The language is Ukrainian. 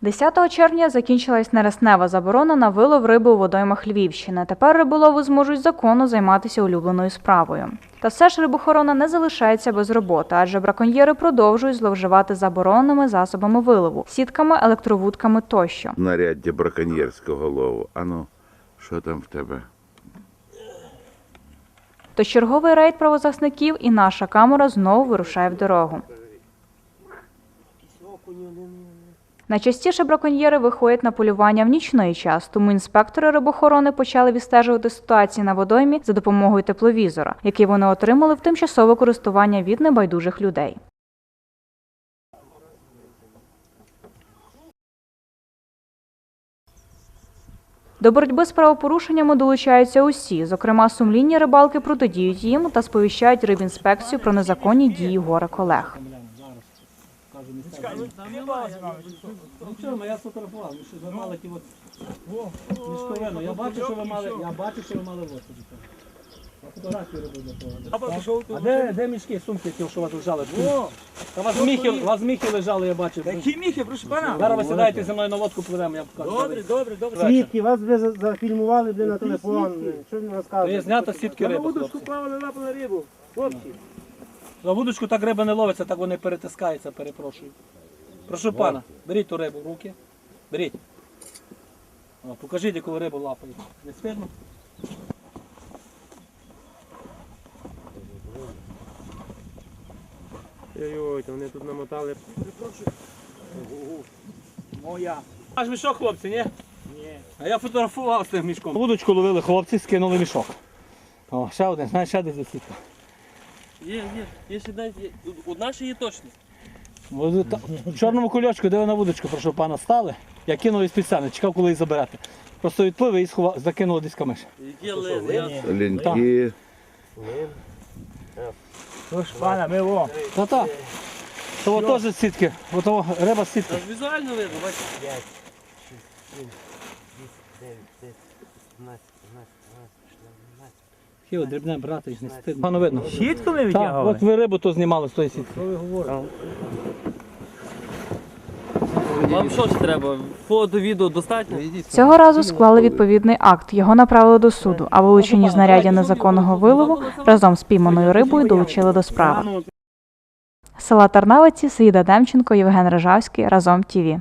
10 червня закінчилась нереснева заборона на вилов риби у водоймах Львівщини. Тепер риболови зможуть законно займатися улюбленою справою. Та все ж рибохорона не залишається без роботи, адже браконьєри продовжують зловживати забороненими засобами вилову, сітками, електровудками тощо. Знаряддя браконьєрського лову. Ану, що там в тебе? Тож черговий рейд правозахисників і наша камера знову вирушає в дорогу. Найчастіше браконьєри виходять на полювання в нічний час, тому інспектори рибохорони почали відстежувати ситуації на водоймі за допомогою тепловізора, який вони отримали в тимчасове користування від небайдужих людей. До боротьби з правопорушеннями долучаються усі, зокрема, сумлінні рибалки протидіють їм та сповіщають рибінспекцію про незаконні дії горе колег. Нічого, ну я сфотографував, ну, що ви мали ті от мішковину. Я бачу, що ви мали, я бачу, що ви мали вот тоді. Я фотографію робив для того. А де, де мішки, сумки, ті, що у вас лежали? Та у вас міхи, у вас міхи лежали, я бачив. Які міхи, прошу пана? Зараз ви сідаєте зі мною на лодку пливемо, я покажу. Добре, добре, добре. Свідки, вас вже за- зафільмували блін, на телефон. Що він То розказує? є знято сітки На риби, хлопці. плавали лапали рибу. Хлопці. За вудочку так риба не ловиться, так вони перетискаються, перепрошую. Прошу пана, беріть ту рибу в руки. Беріть. О, покажіть, яку рибу лапаєте. Не спирно? Ой-ой, то вони тут намотали. Моя. Аж мішок, хлопці, ні? Ні. А я фотографував з тим мішком. Вудочку ловили хлопці, скинули мішок. О, ще один, знаєш, ще десь засідка. Є, є, є ще є. Одна ще є точно. Вони та- В чорному кульочку, де на вудочку, прошу пана, стали. Я кинув її спеціально, чекав, коли її забирати. Просто відплив і сховав, закинув десь камиш. Є лин, я- Лінки. Ну пана, ми во. Та-та. Того теж сітки. Ото риба сітки. Та візуально видно, бачите. 5, 6, 7, 8, 9, 10, 15, 15, 15, 16, 17, Хіло, дрібне брати знести. Пану видно. Щітку ми Так, от ви рибу то знімали з тої сітки. Вам що ж треба? Фото, відео достатньо? Цього разу склали відповідний акт. Його направили до суду, а вилучені знаряддя незаконного вилову разом з пійманою рибою долучили до справи. Села Тарнавиці, Саїда Демченко, Євген Рижавський, разом ТІВІ.